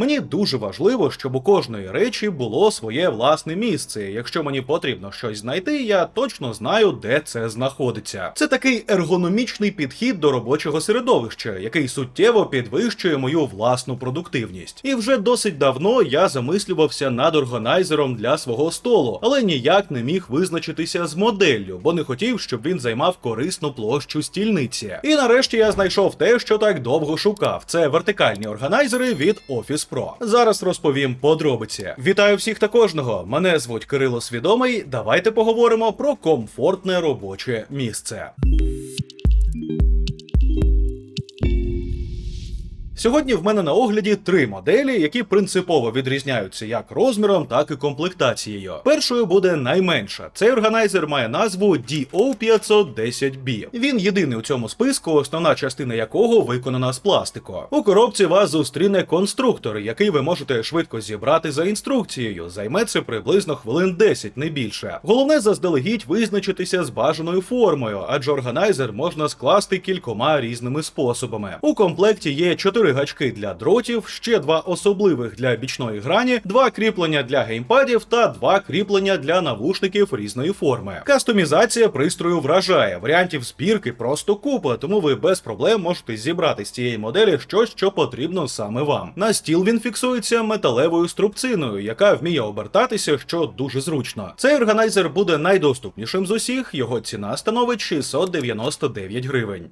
Мені дуже важливо, щоб у кожної речі було своє власне місце. Якщо мені потрібно щось знайти, я точно знаю, де це знаходиться. Це такий ергономічний підхід до робочого середовища, який суттєво підвищує мою власну продуктивність. І вже досить давно я замислювався над органайзером для свого столу, але ніяк не міг визначитися з моделлю, бо не хотів, щоб він займав корисну площу стільниці. І нарешті я знайшов те, що так довго шукав. Це вертикальні органайзери від Office Pro. Зараз розповім подробиці. Вітаю всіх та кожного. Мене звуть Кирило Свідомий. Давайте поговоримо про комфортне робоче місце. Сьогодні в мене на огляді три моделі, які принципово відрізняються як розміром, так і комплектацією. Першою буде найменша. Цей органайзер має назву DO510B. Він єдиний у цьому списку, основна частина якого виконана з пластику. У коробці вас зустріне конструктор, який ви можете швидко зібрати за інструкцією. Займе це приблизно хвилин 10, не більше. Головне заздалегідь визначитися з бажаною формою, адже органайзер можна скласти кількома різними способами. У комплекті є чотири гачки для дротів, ще два особливих для бічної грані, два кріплення для геймпадів та два кріплення для навушників різної форми. Кастомізація пристрою вражає. Варіантів збірки просто купа, тому ви без проблем можете зібрати з цієї моделі щось, що потрібно саме вам. На стіл він фіксується металевою струбциною, яка вміє обертатися, що дуже зручно. Цей органайзер буде найдоступнішим з усіх. Його ціна становить 699 гривень.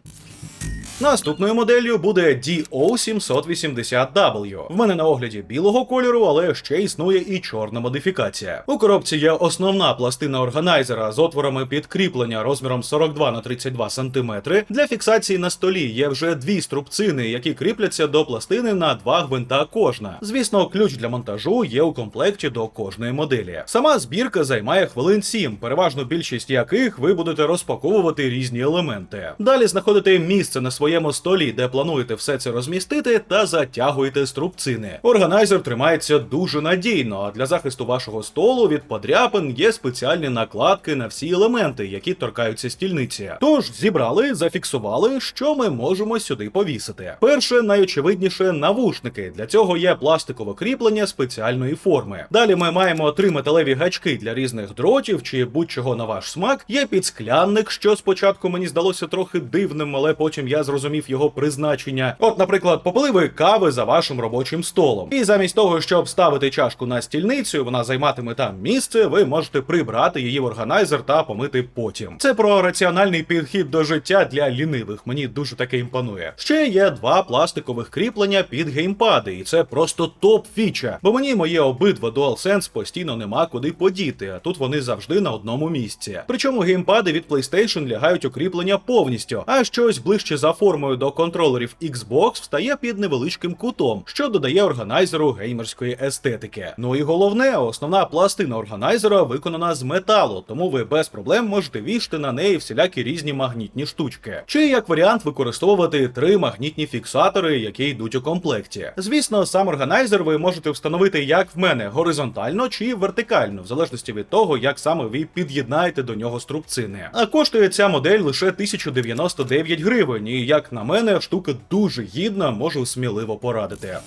Наступною моделлю буде DO780W. В мене на огляді білого кольору, але ще існує і чорна модифікація. У коробці є основна пластина органайзера з отворами під кріплення розміром 42 на 32 см. Для фіксації на столі є вже дві струбцини, які кріпляться до пластини на два гвинта кожна. Звісно, ключ для монтажу є у комплекті до кожної моделі. Сама збірка займає хвилин 7, переважно більшість яких ви будете розпаковувати різні елементи. Далі знаходите місце на своєму столі, де плануєте все це розмістити, та затягуєте струбцини. Органайзер тримається дуже надійно, а для захисту вашого столу від подряпин є спеціальні накладки на всі елементи, які торкаються стільниці. Тож зібрали, зафіксували, що ми можемо сюди повісити. Перше, найочевидніше, навушники. Для цього є пластикове кріплення спеціальної форми. Далі ми маємо три металеві гачки для різних дротів чи будь-чого на ваш смак. Є підсклянник, що спочатку мені здалося трохи дивним, але потім я зрозумів його призначення. От, наприклад, попили ви кави за вашим робочим столом. І замість того, щоб ставити чашку на стільницю, вона займатиме там місце, ви можете прибрати її в органайзер та помити потім. Це про раціональний підхід до життя для лінивих. Мені дуже таке імпонує. Ще є два пластикових кріплення під геймпади, і це просто топ фіча. Бо мені моє обидва DualSense постійно нема куди подіти, а тут вони завжди на одному місці. Причому геймпади від PlayStation лягають у кріплення повністю, а щось ближче за формою до контролерів Xbox встає під невеличким кутом, що додає органайзеру геймерської естетики. Ну і головне, основна пластина органайзера виконана з металу, тому ви без проблем можете вішати на неї всілякі різні магнітні штучки. Чи як варіант використовувати три магнітні фіксатори, які йдуть у комплекті. Звісно, сам органайзер ви можете встановити як в мене горизонтально чи вертикально, в залежності від того, як саме ви під'єднаєте до нього струбцини. А коштує ця модель лише 1099 гривень, і як на мене, штука дуже гідна, можу сміливо порадити.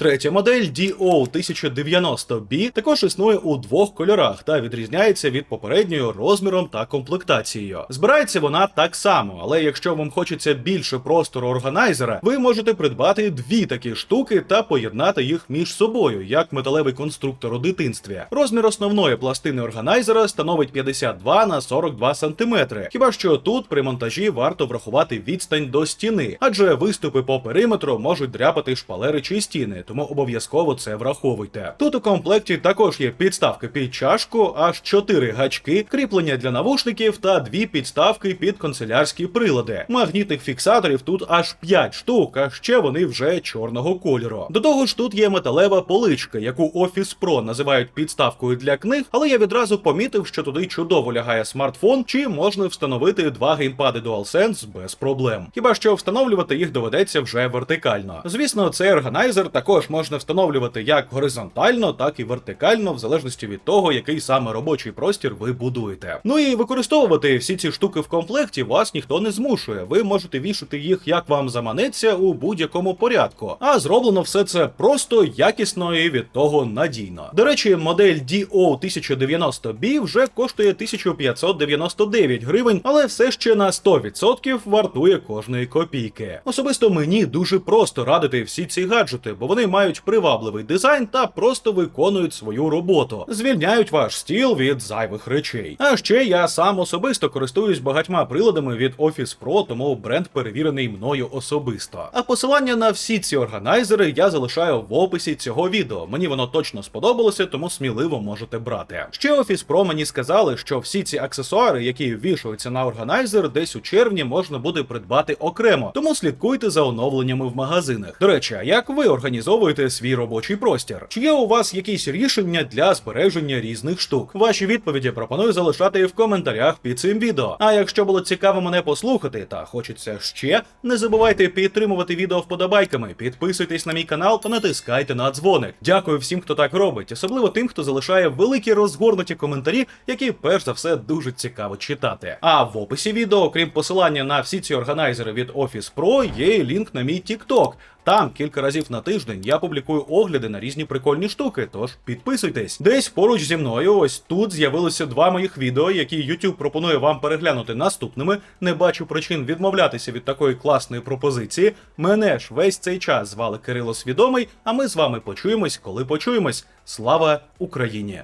Третя модель DO1090B також існує у двох кольорах та відрізняється від попередньої розміром та комплектацією. Збирається вона так само, але якщо вам хочеться більше простору органайзера, ви можете придбати дві такі штуки та поєднати їх між собою, як металевий конструктор у дитинстві. Розмір основної пластини органайзера становить 52 на 42 см. Хіба що тут при монтажі варто врахувати відстань до стіни, адже виступи по периметру можуть дряпати шпалери чи стіни тому обов'язково це враховуйте. Тут у комплекті також є підставки під чашку, аж 4 гачки, кріплення для навушників та дві підставки під канцелярські прилади. Магнітних фіксаторів тут аж 5 штук, а ще вони вже чорного кольору. До того ж, тут є металева поличка, яку Office Pro називають підставкою для книг, але я відразу помітив, що туди чудово лягає смартфон, чи можна встановити два геймпади DualSense без проблем. Хіба що встановлювати їх доведеться вже вертикально. Звісно, цей органайзер також Також можна встановлювати як горизонтально, так і вертикально, в залежності від того, який саме робочий простір ви будуєте. Ну і використовувати всі ці штуки в комплекті вас ніхто не змушує. Ви можете вішати їх як вам заманеться у будь-якому порядку. А зроблено все це просто якісно і від того надійно. До речі, модель DO 1090B вже коштує 1599 гривень, але все ще на 100% вартує кожної копійки. Особисто мені дуже просто радити всі ці гаджети, бо вони мають привабливий дизайн та просто виконують свою роботу, звільняють ваш стіл від зайвих речей. А ще я сам особисто користуюсь багатьма приладами від Office Pro, тому бренд перевірений мною особисто. А посилання на всі ці органайзери я залишаю в описі цього відео. Мені воно точно сподобалося, тому сміливо можете брати. Ще Office Pro мені сказали, що всі ці аксесуари, які ввішуються на органайзер, десь у червні можна буде придбати окремо. Тому слідкуйте за оновленнями в магазинах. До речі, як ви організовуєте свій робочий простір? Чи є у вас якісь рішення для збереження різних штук? Ваші відповіді пропоную залишати в коментарях під цим відео. А якщо було цікаво мене послухати та хочеться ще, не забувайте підтримувати відео вподобайками, підписуйтесь на мій канал та натискайте на дзвоник. Дякую всім, хто так робить, особливо тим, хто залишає великі розгорнуті коментарі, які перш за все дуже цікаво читати. А в описі відео, окрім посилання на всі ці органайзери від Office Pro, є лінк на мій TikTok. Там кілька разів на тиждень я публікую огляди на різні прикольні штуки, тож підписуйтесь. Десь поруч зі мною, ось тут з'явилися два моїх відео, які YouTube пропонує вам переглянути наступними. Не бачу причин відмовлятися від такої класної пропозиції. Мене ж весь цей час звали Кирило Свідомий, а ми з вами почуємось, коли почуємось. Слава Україні!